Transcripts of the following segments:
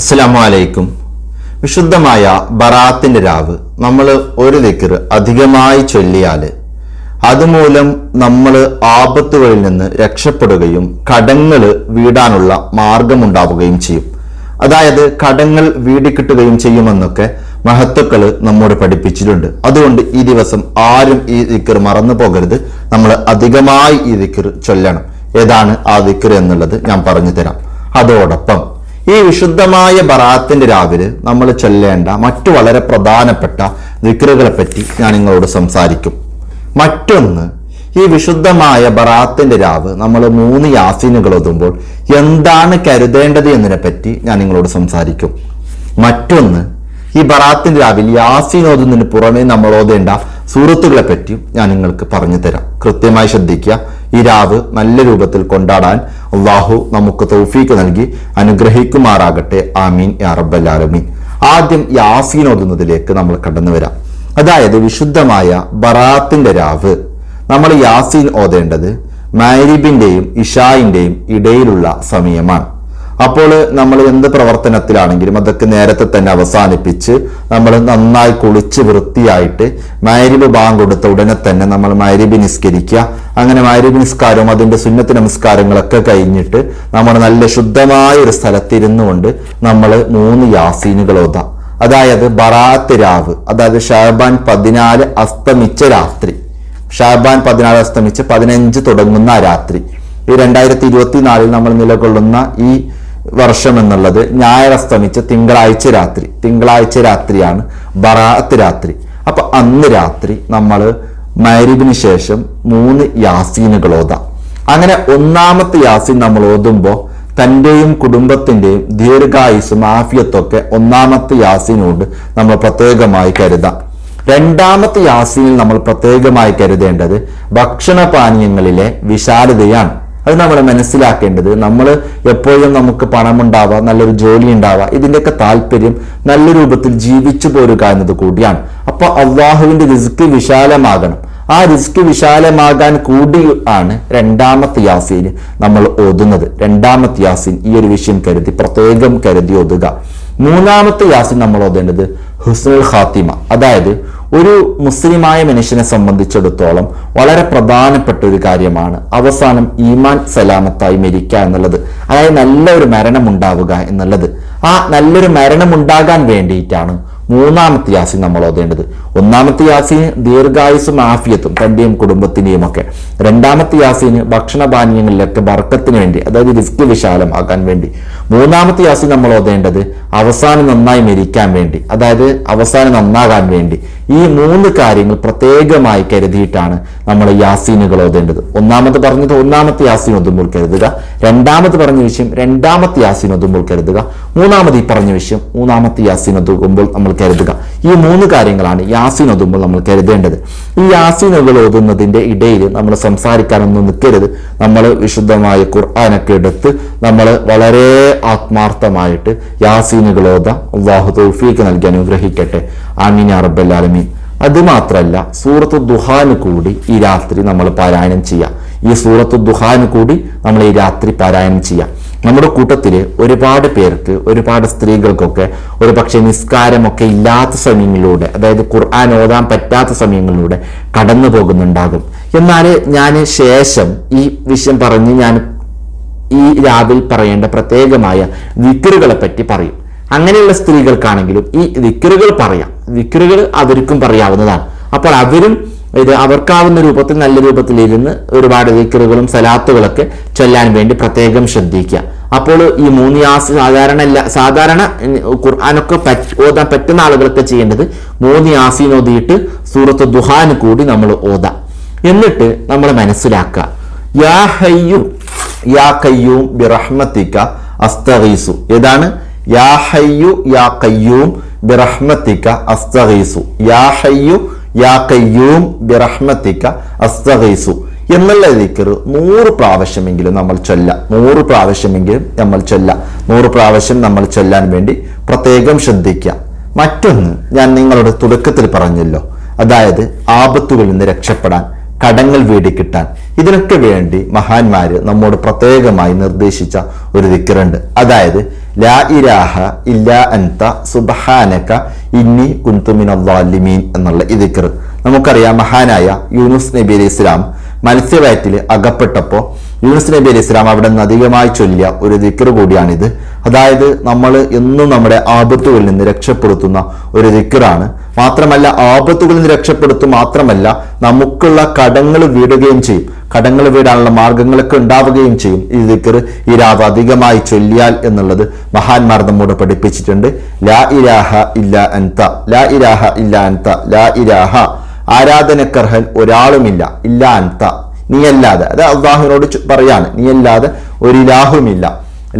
അസ്സലാമു അലൈക്കും വിശുദ്ധമായ ബറാത്തിന്റെ രാവ് നമ്മൾ ഒരു ദിക്കർ അധികമായി ചൊല്ലിയാൽ അതുമൂലം നമ്മൾ ആപത്തുകളിൽ നിന്ന് രക്ഷപ്പെടുകയും കടങ്ങൾ വീടാനുള്ള മാർഗമുണ്ടാവുകയും ചെയ്യും. അതായത് കടങ്ങൾ വീടിക്കിട്ടുകയും ചെയ്യുമെന്നൊക്കെ മഹത്വക്കൾ നമ്മോട് പഠിപ്പിച്ചിട്ടുണ്ട്. അതുകൊണ്ട് ഈ ദിവസം ആരും ഈ ദിക്കർ മറന്നു പോകരുത്. നമ്മൾ അധികമായി ഈ ദിക്കർ ചൊല്ലണം. ഏതാണ് ആ ദിക്കർ എന്നുള്ളത് ഞാൻ പറഞ്ഞു തരാം. അതോടൊപ്പം ഈ വിശുദ്ധമായ ബറാത്തിന്റെ രാവിലെ നമ്മൾ ചൊല്ലേണ്ട മറ്റു വളരെ പ്രധാനപ്പെട്ട ദിക്കറുകളെ പറ്റി ഞാൻ നിങ്ങളോട് സംസാരിക്കും. മറ്റൊന്ന് ഈ വിശുദ്ധമായ ബറാത്തിന്റെ രാവ് നമ്മൾ മൂന്ന് യാസീനുകൾ ഓതുമ്പോൾ എന്താണ് കരുതേണ്ടത് എന്നതിനെ പറ്റി ഞാൻ നിങ്ങളോട് സംസാരിക്കും. മറ്റൊന്ന് ഈ ബറാത്തിന്റെ രാവിൽ യാസീൻ ഓതുന്നതിന് പുറമെ നമ്മൾ ഓതേണ്ട സുഹൃത്തുക്കളെ പറ്റിയും ഞാൻ നിങ്ങൾക്ക് പറഞ്ഞു തരാം. കൃത്യമായി ശ്രദ്ധിക്കുക. ഈ രാവ് നല്ല രൂപത്തിൽ കൊണ്ടാടാൻ അള്ളാഹു നമുക്ക് തൗഫീക്ക് നൽകി അനുഗ്രഹിക്കുമാറാകട്ടെ. ആമീൻ യാ ആദ്യം യാസീൻ ഓതുന്നതിലേക്ക് നമ്മൾ കടന്നു വരാം. അതായത് വിശുദ്ധമായ ബറാത്തിന്റെ രാവ്. നമ്മൾ യാസീൻ ഓതേണ്ടത് മാരിബിന്റെയും ഇഷായിന്റെയും ഇടയിലുള്ള സമയമാണ്. അപ്പോൾ നമ്മൾ എന്ത് പ്രവർത്തനത്തിലാണെങ്കിലും അതൊക്കെ നേരത്തെ തന്നെ അവസാനിപ്പിച്ച് നമ്മൾ നന്നായി കുളിച്ച് വൃത്തിയായിട്ട് മൈരിബ് ബാങ്ക് കൊടുത്ത ഉടനെ തന്നെ നമ്മൾ മൈരിബ് നിസ്കരിക്കുക. അങ്ങനെ മൈരിബ് നിസ്കാരവും അതിന്റെ സുന്നത്ത് നമസ്കാരങ്ങളൊക്കെ കഴിഞ്ഞിട്ട് നമ്മൾ നല്ല ശുദ്ധമായ ഒരു സ്ഥലത്തിരുന്നു കൊണ്ട് നമ്മൾ മൂന്ന് യാസീനുകൾ ഓതാം. അതായത് ബറാത്ത് രാവ് അതായത് ഷാബാൻ പതിനാല് അസ്തമിച്ച രാത്രി. ഷാബാൻ പതിനാല് അസ്തമിച്ച് പതിനഞ്ച് തുടങ്ങുന്ന രാത്രി. ഈ രണ്ടായിരത്തി ഇരുപത്തിനാലിൽ നമ്മൾ നിലകൊള്ളുന്ന ഈ വർഷം എന്നുള്ളത് ഞായറസ്തമിച്ച തിങ്കളാഴ്ച രാത്രി. തിങ്കളാഴ്ച രാത്രിയാണ് ബറാത്ത് രാത്രി. അപ്പൊ അന്ന് രാത്രി നമ്മൾ മൈരിബിന് ശേഷം മൂന്ന് യാസീനുകൾ ഓതാം. അങ്ങനെ ഒന്നാമത്തെ യാസീൻ നമ്മൾ ഓതുമ്പോൾ തന്റെയും കുടുംബത്തിന്റെയും ദീർഘായുസും ആഫിയത്തൊക്കെ ഒന്നാമത്തെ യാസീനോട് നമ്മൾ പ്രത്യേകമായി കരുതാം. രണ്ടാമത്തെ യാസീനിൽ നമ്മൾ പ്രത്യേകമായി കരുതേണ്ടത് ഭക്ഷണപാനീയങ്ങളിലെ വിശാലതയാണ്. അത് നമ്മൾ മനസ്സിലാക്കേണ്ടത്. നമ്മൾ എപ്പോഴും നമുക്ക് പണമുണ്ടാവാം നല്ലൊരു ജോലി ഉണ്ടാവാം ഇതിന്റെയൊക്കെ താല്പര്യം നല്ല രൂപത്തിൽ ജീവിച്ചു പോരുക എന്നത് കൂടിയാണ്. അപ്പോൾ അള്ളാഹുവിന്റെ റിസ്ക് വിശാലമാകണം. ആ റിസ്ക് വിശാലമാകാൻ കൂടി ആണ് രണ്ടാമത്തെ യാസീന് നമ്മൾ ഓതുന്നത്. രണ്ടാമത്തെ യാസീൻ ഈ ഒരു വിഷയം കരുതി പ്രത്യേകം കരുതി ഓതുക. മൂന്നാമത്തെ യാസീൻ നമ്മൾ ഓതേണ്ടത് ഹുസ്നുൽ ഖാത്തിമ. അതായത് ഒരു മുസ്ലിമായ മനുഷ്യനെ സംബന്ധിച്ചിടത്തോളം വളരെ പ്രധാനപ്പെട്ട ഒരു കാര്യമാണ് അവസാനം ഈമാൻ സലാമത്തായി മരിക്കുക എന്നുള്ളത്. അതായത് നല്ലൊരു മരണം ഉണ്ടാവുക എന്നുള്ളത്. ആ നല്ലൊരു മരണം ഉണ്ടാകാൻ വേണ്ടിയിട്ടാണ് മൂന്നാമത്തെ യാസി നമ്മൾ ഓതേണ്ടത്. ഒന്നാമത്തെ യാസി ദീർഘായുസും ആഫിയത്തും തന്റെയും കുടുംബത്തിന്റെയും ഒക്കെ. രണ്ടാമത്തെ യാസീന് ഭക്ഷണപാനീയങ്ങളിലൊക്കെ ബർക്കത്തിന് വേണ്ടി അതായത് റിസ്ക് വിശാലമാകാൻ വേണ്ടി. മൂന്നാമത്തെ യാസി നമ്മൾ ഓതേണ്ടത് അവസാനം നന്നായി മരിക്കാൻ വേണ്ടി അതായത് അവസാനം നന്നാകാൻ വേണ്ടി ഈ മൂന്ന് കാര്യങ്ങൾ പ്രത്യേകമായി കരുതിയിട്ടാണ് നമ്മൾ യാസീനുകൾ ഓതേണ്ടത്. ഒന്നാമത് പറഞ്ഞത് ഒന്നാമത്തെ യാസീൻ ഒതുമ്പോൾ കരുതുക രണ്ടാമത് പറഞ്ഞ വിഷയം രണ്ടാമത്തെ യാസീൻ ഒതുമ്പോൾ കരുതുക മൂന്നാമത് ഈ പറഞ്ഞ വിഷയം മൂന്നാമത്തെ യാസീൻ ഒതുക്കുമ്പോൾ നമ്മൾ കരുതുക. ഈ മൂന്ന് കാര്യങ്ങളാണ് യാസീൻ ഒതുമ്പോൾ നമ്മൾ കരുതേണ്ടത്. ഈ യാസീനുകൾ ഓതുന്നതിന്റെ ഇടയിൽ നമ്മൾ സംസാരിക്കാനൊന്നും നിൽക്കരുത്. നമ്മൾ വിശുദ്ധമായ ഖുർആാനൊക്കെ എടുത്ത് നമ്മൾ വളരെ ആത്മാർത്ഥമായിട്ട് യാസീനുകൾ അള്ളാഹു തൗഫീക്ക് നൽകി അനുഗ്രഹിക്കട്ടെ. ആമീൻ അറബല്ലാലമീൻ റബ്ബൽ ആലമീൻ. അത് മാത്രല്ല സൂറത്ത് ദുഹാന് കൂടി ഈ രാത്രി നമ്മൾ പാരായണം ചെയ്യാം. ഈ സൂറത്ത് ദുഹാന് കൂടി നമ്മൾ ഈ രാത്രി പാരായണം ചെയ്യാം. നമ്മുടെ കൂട്ടത്തിൽ ഒരുപാട് പേർക്ക് ഒരുപാട് സ്ത്രീകൾക്കൊക്കെ ഒരു പക്ഷേ നിസ്കാരമൊക്കെ ഇല്ലാത്ത സമയങ്ങളിലൂടെ അതായത് ഖുർആൻ ഓതാൻ പറ്റാത്ത സമയങ്ങളിലൂടെ കടന്നു പോകുന്നുണ്ടാകും. എന്നാൽ ഞാൻ ശേഷം ഈ വിഷയം പറഞ്ഞ് ഞാൻ ഈ രാവിൽ പറയേണ്ട പ്രത്യേകമായ വിക്കറുകളെ പറ്റി പറയും. അങ്ങനെയുള്ള സ്ത്രീകൾക്കാണെങ്കിലും ഈ വിക്കറുകൾ പറയാം. വിക്കറുകൾ അവർക്കും പറയാവുന്നതാണ്. അപ്പോൾ അവരും ഇത് അവർക്കാവുന്ന രൂപത്തിൽ നല്ല രൂപത്തിൽ ഇരുന്ന് ഒരുപാട് വിക്കറുകളും സലാത്തുകളൊക്കെ ചൊല്ലാൻ വേണ്ടി പ്രത്യേകം ശ്രദ്ധിക്കുക. അപ്പോൾ ഈ മൂന്ന് യാസ് സാധാരണ സാധാരണ ഖുർആാനൊക്കെ ഓതാൻ പറ്റുന്ന ആളുകളൊക്കെ ചെയ്യേണ്ടത് മൂന്ന് യാസീൻ ഓതിയിട്ട് സൂറത്ത് ദുഹാന് കൂടി നമ്മൾ ഓതാം. എന്നിട്ട് നമ്മൾ മനസ്സിലാക്കുക. യാ ഹയ്യു യാ കയ്യൂം ബിറഹ്മത്തിക്ക അസ്തഗീസു. ഏതാണ്? യാ ഹയ്യു യാ കയ്യൂം ബിറഹ്മത്തിക്ക അസ്തഗീസു. യാ ഹയ്യു യാ എന്നുള്ള ദിക്കർ നൂറ് പ്രാവശ്യമെങ്കിലും നമ്മൾ ചൊല്ല. നൂറ് പ്രാവശ്യമെങ്കിലും നമ്മൾ ചൊല്ല. നൂറ് പ്രാവശ്യം നമ്മൾ ചൊല്ലാൻ വേണ്ടി പ്രത്യേകം ശ്രദ്ധിക്കുക മറ്റൊന്ന് ഞാൻ നിങ്ങളുടെ തുടക്കത്തിൽ പറഞ്ഞല്ലോ. അതായത് ആപത്തുകളിൽ നിന്ന് രക്ഷപ്പെടാൻ കടങ്ങൾ വീടി കിട്ടാൻ. ഇതിനൊക്കെ വേണ്ടി മഹാന്മാര് നമ്മോട് പ്രത്യേകമായി നിർദ്ദേശിച്ച ഒരു ദിക്കറുണ്ട് അതായത് ലാ ഇലാഹ ഇല്ലാ അൻത സുബ്ഹാനക ഇന്നി കുന്തു മിനദ്ദാലിമീൻ എന്നുള്ള ഇതിക്കർ നമുക്കറിയാം മഹാനായ യൂനുസ് നബി അലൈഹി ഇസ്ലാം മത്സ്യവയറ്റിൽ അകപ്പെട്ടപ്പോൾ യൂനുസ് നബി അലൈഹി ഇസ്ലാം അവിടെ നിന്ന് അധികമായി ചൊല്ലിയ ഒരു ദിക്കർ കൂടിയാണിത്. അതായത് നമ്മൾ എന്നും നമ്മുടെ ആപത്തുകളിൽ നിന്ന് രക്ഷപ്പെടുത്തുന്ന ഒരു ദിക്കറാണ് മാത്രമല്ല ആപത്തുകളിൽ നിന്ന് രക്ഷപ്പെടുത്തും മാത്രമല്ല നമുക്കുള്ള കടങ്ങൾ വീടുകയും ചെയ്യും. കടങ്ങൾ വീടാനുള്ള മാർഗങ്ങളൊക്കെ ഉണ്ടാവുകയും ചെയ്യും. ഈ ദിക്കർ ഈ രാവ് അധികമായി ചൊല്ലിയാൽ എന്നുള്ളത് മഹാന്മാർ നമ്മോട് പഠിപ്പിച്ചിട്ടുണ്ട്. ലാ ഇരാഹ ഇല്ല അൻത ലാ ഇരാഹ ഇല്ല അൻത ലാ ഇരാഹ ആരാധനക്കർഹൻ ഒരാളുമില്ല. ഇല്ല അൻത നീയല്ലാതെ. അത് അള്ളാഹുവിനോട് പറയാണ്. നീയല്ലാതെ ഒരു ഇലാഹുമില്ല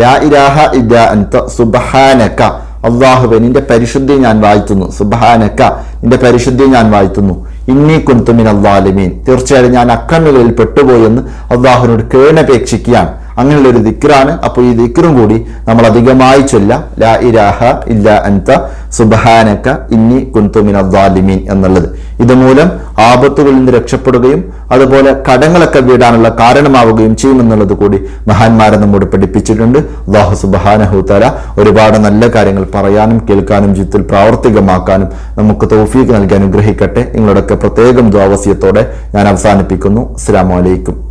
ലാ ഇരാഹ ഇല്ല അൻത സുബ്ഹാനക. അള്ളാഹുവെ നിന്റെ പരിശുദ്ധി ഞാൻ വാഴ്ത്തുന്നു. സുബാനക്ക നിന്റെ പരിശുദ്ധി ഞാൻ വാഴ്ത്തുന്നു. ഇന്നി കുന്തുമിൻ അള്ളാലിമീൻ തീർച്ചയായും ഞാൻ അക്കണ്ണുകളിൽ പെട്ടുപോയെന്ന് അള്ളാഹുവിനോട് കേണപേക്ഷിക്കുകയാണ്. അങ്ങനെയുള്ള ഒരു ദിക്റാണ്. അപ്പോൾ ഈ ദിക്റും കൂടി നമ്മൾ അധികമായി ചൊല്ല ലാ ഇലാഹ ഇല്ല അൻത ഇന്നി കുന്തുമിൻ അള്ളാലിമീൻ എന്നുള്ളത്. ഇതുമൂലം ആപത്തുകളിൽ നിന്ന് രക്ഷപ്പെടുകയും അതുപോലെ കടങ്ങളൊക്കെ വീടാനുള്ള കാരണമാവുകയും ചെയ്യുമെന്നുള്ളത് കൂടി മഹാന്മാരെ നമ്മോട് പഠിപ്പിച്ചിട്ടുണ്ട്. അള്ളാഹു സുബാനഹുത്തല ഒരുപാട് നല്ല കാര്യങ്ങൾ പറയാനും കേൾക്കാനും ജീവിതത്തിൽ പ്രാവർത്തികമാക്കാനും നമുക്ക് തൗഫീക്ക് നൽകി അനുഗ്രഹിക്കട്ടെ. നിങ്ങളുടെയൊക്കെ പ്രത്യേകം ദ്വാവസ്യത്തോടെ ഞാൻ അവസാനിപ്പിക്കുന്നു. അസ്സാം വലൈക്കും